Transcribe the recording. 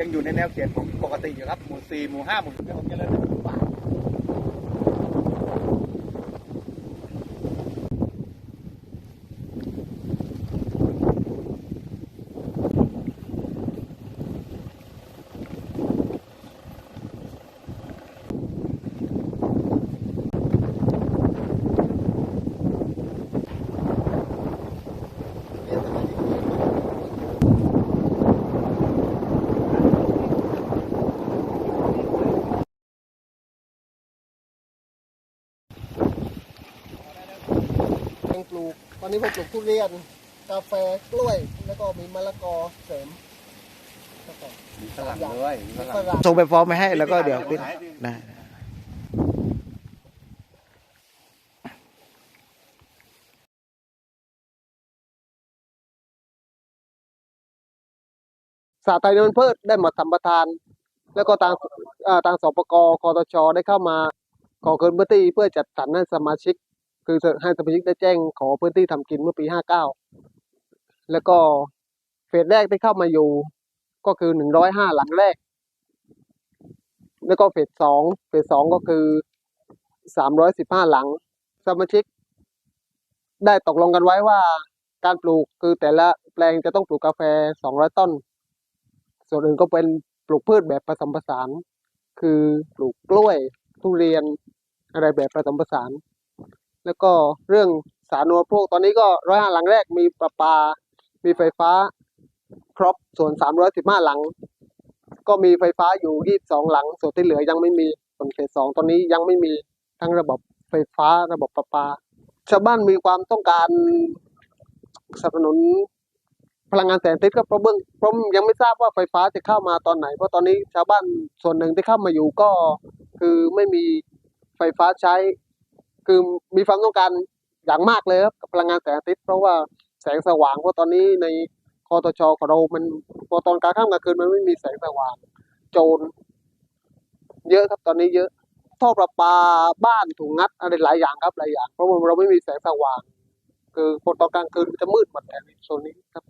ยังอยู่ในแนวเขตของปกติอยู่ครับ หมู่สี่หมู่ห้าหมู่หกผมจะเริ่มเป็นหมู่ป่าง ปลูก ตอนนี้ผมปลูกทุเรียน กาแฟกล้วย แล้วก็มีมะละกอเสริมครับผมมีฝรั่งด้วยมีฝมีรั่งฝรั่ง ส่งไปฟอร์มไปให้แล้วก็เดี๋ยวได้สาไทยนนพืชได้มาสัมปทาน แล้วก็ทางเอ่อทางสปกคอตชได้เข้ามาขอคืนพื้นที่เพื่อจัดสรรให้สมาชิก คือให้สมาชิกได้แจ้งขอพื้นที่ทำกินเมื่อปี 59 แล้วก็เฟสแรกที่เข้ามาอยู่ ก็คือ 105 หลังแรก แล้วก็เฟสสองเฟสสองก็คือ 315 หลัง สมาชิก ได้ตกลงกันไว้ว่าการปลูกคือแต่ละแปลงจะต้องปลูกกาแฟ 200 ต้น ส่วนอื่นก็เป็นปลูกพืชแบบผสมผสาน คือปลูกกล้วย ทุเรียน อะไรแบบผสมผสาน แล้วก็เรื่องสาธารณูปโภคตอนนี้ก็ร้อยห้าหลังแรกมีประปา มีไฟฟ้าครบส่วนสามร้อยสิบห้าหลัง ก็มีไฟฟ้าอยู่ยี่สองหลัง ส่วนที่เหลือยังไม่มีส่วนเขตสองตอนนี้ยังไม่มีทั้งระบบไฟฟ้าระบบประปา ชาวบ้านมีความต้องการสนับสนุนพลังงานแสงอาทิตย์ก็เพราะเบื้องเพราะยังไม่ทราบว่าไฟฟ้าจะเข้ามาตอนไหน เพราะตอนนี้ชาวบ้านส่วนหนึ่งที่เข้ามาอยู่ก็คือไม่มีไฟฟ้าใช้ คือมีความต้องการอย่างมากเลยครับกับพลังงานแสงอาทิตย์เพราะว่าแสงสว่างเพราะตอนนี้ในคอตชของเรามันพอตอนกลางค่ำกลางคืนมันไม่มีแสงสว่างโจร เยอะครับตอนนี้เยอะท่อประปาบ้านถูกงัดอะไรหลายอย่างครับหลายอย่าง เพราะว่าเราไม่มีแสงสว่าง คือพอตอนกลางคืนมันจะมืดหมดแถวโซนนี้ครับ